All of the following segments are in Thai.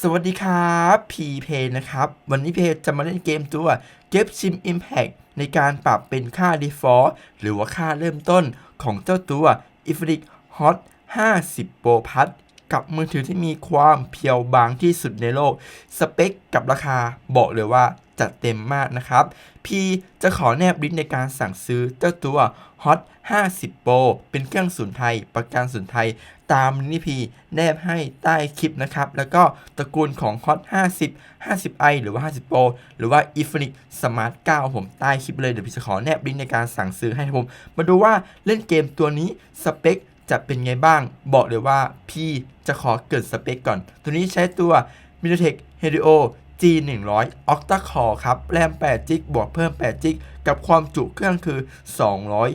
สวัสดีครับพีเพนะครับ วันนี้เพจะมาเล่นเกมตัว g e t Sim Impact ในการปรับเป็นค่า Default หรือว่าค่าเริ่มต้นของเจ้าตัว i f r i c Hot 50 Pro Plus กับมือถือที่มีความเพียวบางที่สุดในโลก สเปคกับราคาบอกเลยว่าจัดเต็มมากนะครับ พี่จะขอแนบลิงก์ในการสั่งซื้อเจ้าตัว Hot 50 Pro เป็นเครื่องศูนไทย ประกันศูนไทย ตามลิงก์ที่พี่แนบให้ใต้คลิปนะครับ แล้วก็ตระกูลของ Hot 50 50i หรือว่า 50 Pro หรือว่า i f o n i c Smart 9 ผมใต้คลิปเลย เดี๋ยวพี่จะขอแนบลิงก์ในการสั่งซื้อให้ผม มาดูว่าเล่นเกมตัวนี้สเปคจะเป็นไงบ้าง บอกเลยว่าพี่จะขอเกิดสเปคก่อน ตัวนี้ใช้ตัว MediaTek Helio G 1 0 0 Octa Core ครับ แรม8 g b บวกเพิ่ม8 g b กับความจุเครื่องคือ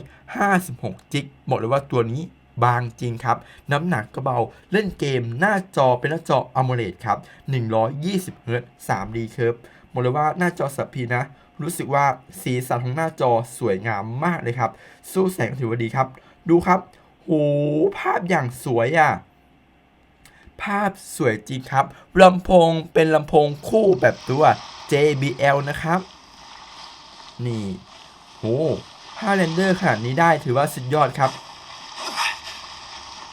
256 g b บอกเลยว่าตัวนี้ บางจริงครับ น้ำหนักก็เบาเล่นเกมหน้าจอเป็นหน้าจอ AMOLED ครับ 120 Hz 3D Curve บอกเลยว่าหน้าจอสับพีนะ รู้สึกว่าสีสันของหน้าจอสวยงามมากเลยครับ สู้แสงถือว่าดีครับ ดูครับโหภาพอย่างสวยอะภาพสวยจริงครับลำโพงเป็นลำโพงคู่แบบตัว JBL นะครับ นี่โหถ้าเรนเดอร์ขนาดนี้ได้ถือว่าสุดยอดครับ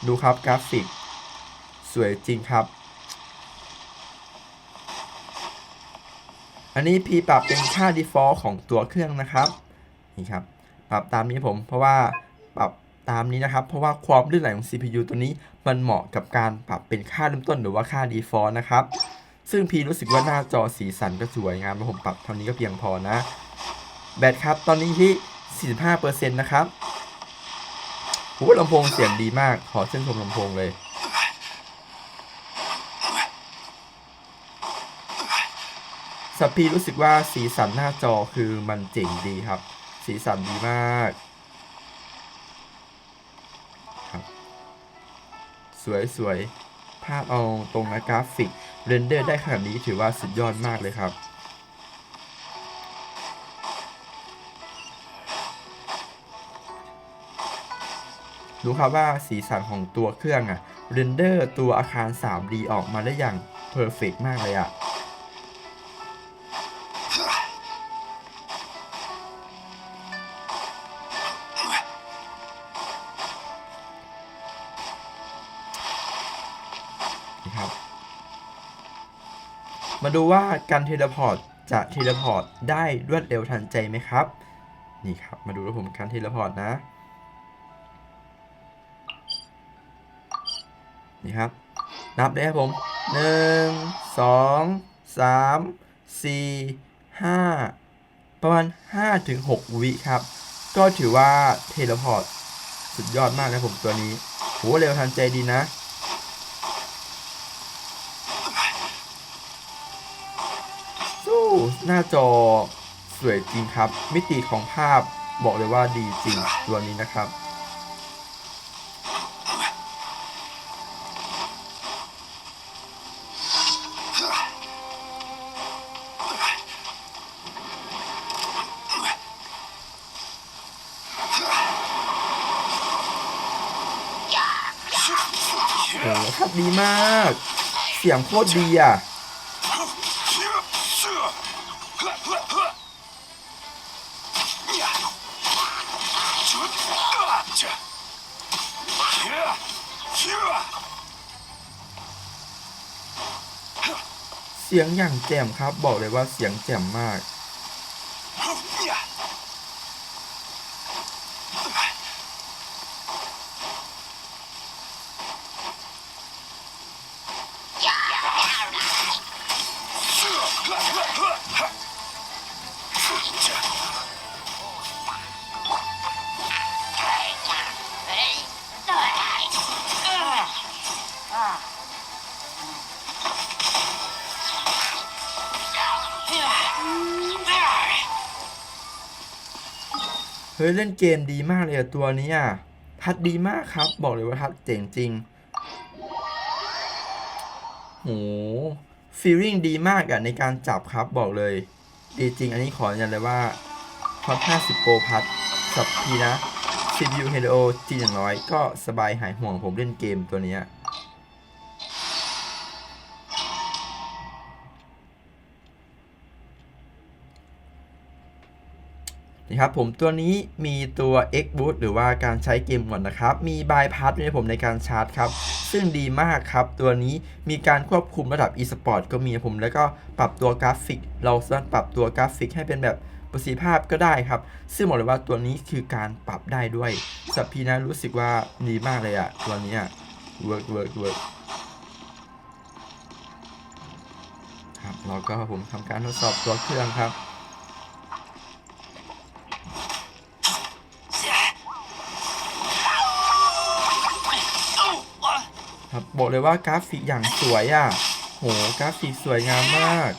ดูครับกราฟิก สวยจริงครับ อันนี้พีปรับเป็นค่า default ของตัวเครื่องนะครับนี่ครับปรับตามนี้ผมเพราะว่าปรับตามนี้นะครับ เพราะว่าความลื่นไหลของ CPU ตัวนี้มันเหมาะกับการปรับเป็นค่าเริ่มต้นหรือว่าค่า default นะครับ ซึ่งพีรู้สึกว่าหน้าจอสีสันก็สวยงามผมปรับเท่านี้ก็เพียงพอนะ แบตครับตอนนี้ที่ 45%นะครับ โอ้ลำโพงเสียงดีมาก ขอชื่นชมลำโพงเลยสับพีรู้สึกว่าสีสันหน้าจอคือมันเจ๋งดีครับ สีสันดีมากครับ สวยสวยภาพเอาตรงนะกราฟิก เรนเดอร์ได้ขนาดนี้ถือว่าสุดยอดมากเลยครับ ดูครับว่าสีสันของตัวเครื่องอะเรนเดอร์ตัวอาคาร 3D ออกมาได้อย่างเพอร์เฟกมากเลยอะนี่ครับ มาดูว่าการเทเลพอร์ตจะเทเลพอร์ตได้รวดเร็วทันใจไหมครับ นี่ครับ มาดูแล้วผมการเทเลพอร์ตนะ นี่ครับ นับเลยครับผมหนึ่งสองสามสี่ห้าประมาณห้าถึงหกวิครับ ก็ถือว่าเทเลพอร์ตสุดยอดมากนะผมตัวนี้โหเร็วทันใจดีนะ สู้หน้าจอสวยจริงครับ มิติของภาพบอกเลยว่าดีจริงตัวนี้นะครับ โอ้โหดีมาก เสียงโคตรดีอะ เสียงอย่างแจ่มครับ บอกเลยว่าเสียงแจ่มมาก เฮ้ย เล่นเกมดีมากเลยอะตัวนี้อะทัดดีมากครับ บอกเลยว่าทัดเจ๋งจริงโห ฟีลลิ่งดีมากอะในการจับครับบอกเลย ดีจริงอันนี้ขอยืนยันเลยว่าท็อป50 Pro พัดสับพีนะ CPU Helio G 1 0 0 ก็สบายหายห่วงผมเล่นเกมตัวเนี้ นี่ครับผมตัวนี้มีตัว X Boot หรือว่าการใช้เกมก่อนนะครับ มีบายพาสด้ผมในการชาร์จครับ ซึ่งดีมากครับ ตัวนี้มีการควบคุมระดับ e-sport ก็มีผม แล้วก็ปรับตัวกราฟิก เราสามารถปรับตัวกราฟิกให้เป็นแบบประสิทธิภาพก็ได้ครับ ซึ่งบอกเลยว่าตัวนี้คือการปรับได้ด้วยสับพีนะรู้สึกว่าดีมากเลยอะตัวนี้อะ work work work ครับเราก็ผมทำการทดสอบตัวเครื่องครับ ครับบอกเลยว่ากราฟิกอย่างสวยอะโหกราฟิกสวยงามมาก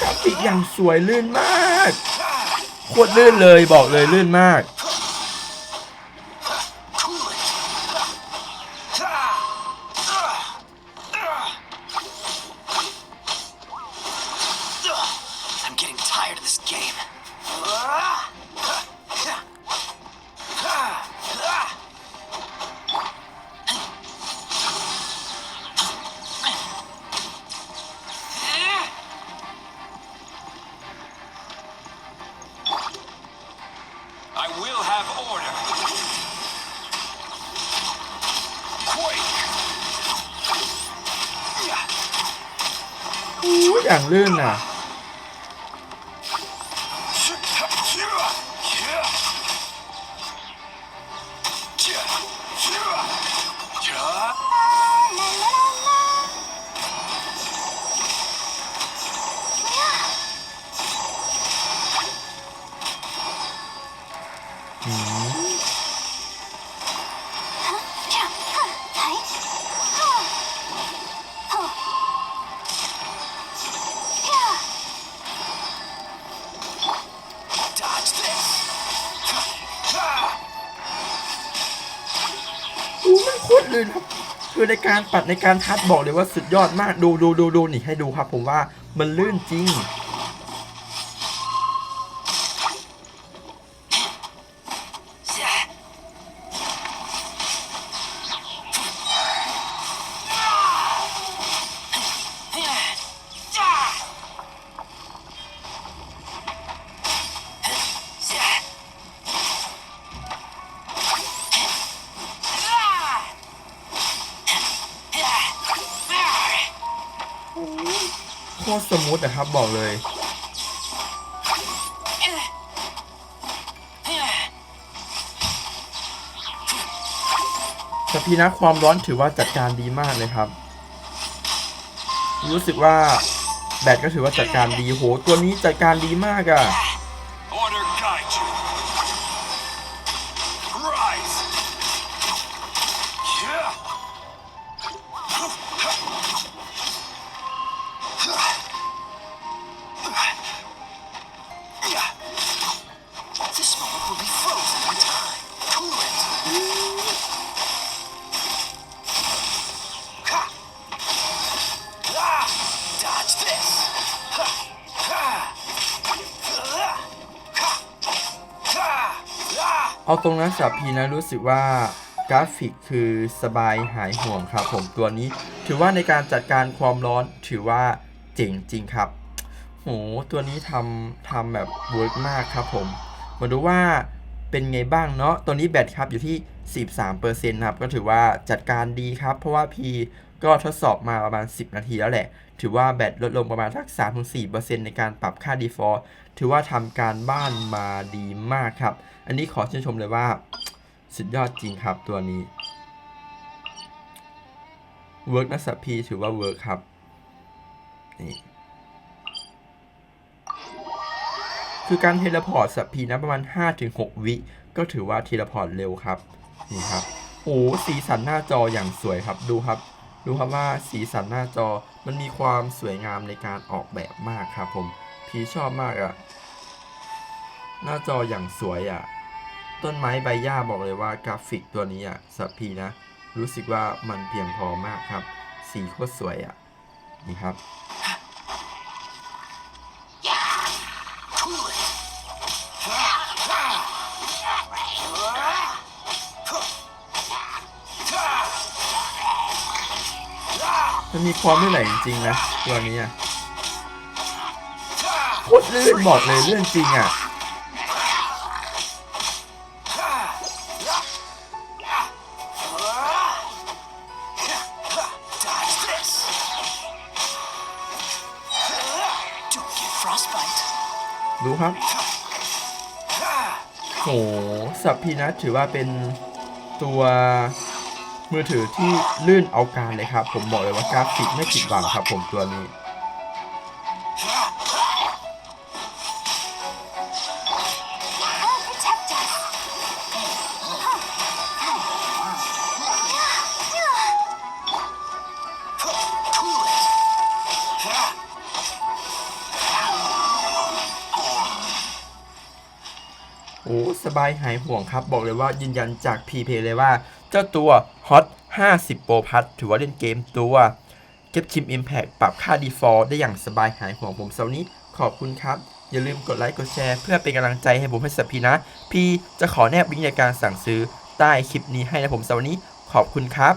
กราฟิกอย่างสวยลื่นมากโคตรลื่นเลยบอกเลยลื่นมาก อย่างลื่นอะ ลื่นครับคือในการปัดในการทัดบอกเลยว่าสุดยอดมากดูดูดูดูนี่ให้ดูครับ ผมว่ามันลื่นจริง ตรสมูทนะครับบอกเลยสพีนะความร้อนถือว่าจัดการดีมากเลยครับ รู้สึกว่าแบตก็ถือว่าจัดการดีโห ตัวนี้จัดการดีมากอะ่ะ เอาตรงนั้นสับพีนะรู้สึกว่ากราฟิกคือสบายหายห่วงครับผมตัวนี้ ถือว่าในการจัดการความร้อนถือว่าเจ๋งจริงครับโหตัวนี้ทำทำแบบเวิร์กมากครับผมมาดูว่าเป็นไงบ้างเนาะตัวนี้แบตครับอยู่ที่ 13%ครับ ก็ถือว่าจัดการดีครับ เพราะว่า P ก็ทดสอบมาประมาณ 10 นาทีแล้วแหละ ถือว่าแบตลดลงประมาณสัก 3-4%ในการปรับค่า default ถือว่าทำการบ้านมาดีมากครับ อันนี้ขอชื่นชมเลยว่า สุดยอดจริงครับตัวนี้เวิร์กนะสัพีถือว่าเวิร์กครับนี่คือการเทเลพอร์ตสัพีนะประมาณ 5-6 วิ ก็ถือว่าเทเลพอร์ตเร็วครับนี่ครับโอ้สีสันหน้าจออย่างสวยครับดูครับ ดูครับว่าสีสันหน้าจอ มันมีความสวยงามในการออกแบบมากครับผมพีชอบมากอะหน้าจออย่างสวยอะต้นไม้ใบหญ้าบอกเลยว่ากราฟิกตัวนี้อะสับพีนะ รู้สึกว่ามันเพียงพอมากครับ สีโคตรสวยอะนี่ครับ มันมีความไม่ไหลจริงๆนะตัวนี้อะโคตรลื่นบอกเลยเรื่องจริงอะ Dodge this. Don't get frostbite. ดูครับ โห สับพีนัทถือว่าเป็นตัว มือถือที่ลื่นเอาการเลยครับ ผมบอกเลยว่ากราฟิกไม่ผิดหวังครับ ผมตัวนี้ โอ้ สบายหายห่วงครับ บอกเลยว่ายืนยันจาก p p เลยว่า เจ้าตัว Hot 50 Pro Plus ถือว่าเล่นเกมตัวเก็บชิม Impact ปรับค่า Default ได้อย่างสบายหายห่วงผมเซานี้ ขอบคุณครับ อย่าลืมกดไลค์กดแชร์เพื่อเป็นกำลังใจให้ผมให้สับพีนะ พี่จะขอแนบลิงก์ในการสั่งซื้อใต้คลิปนี้ให้นะผมเซานี้ ขอบคุณครับ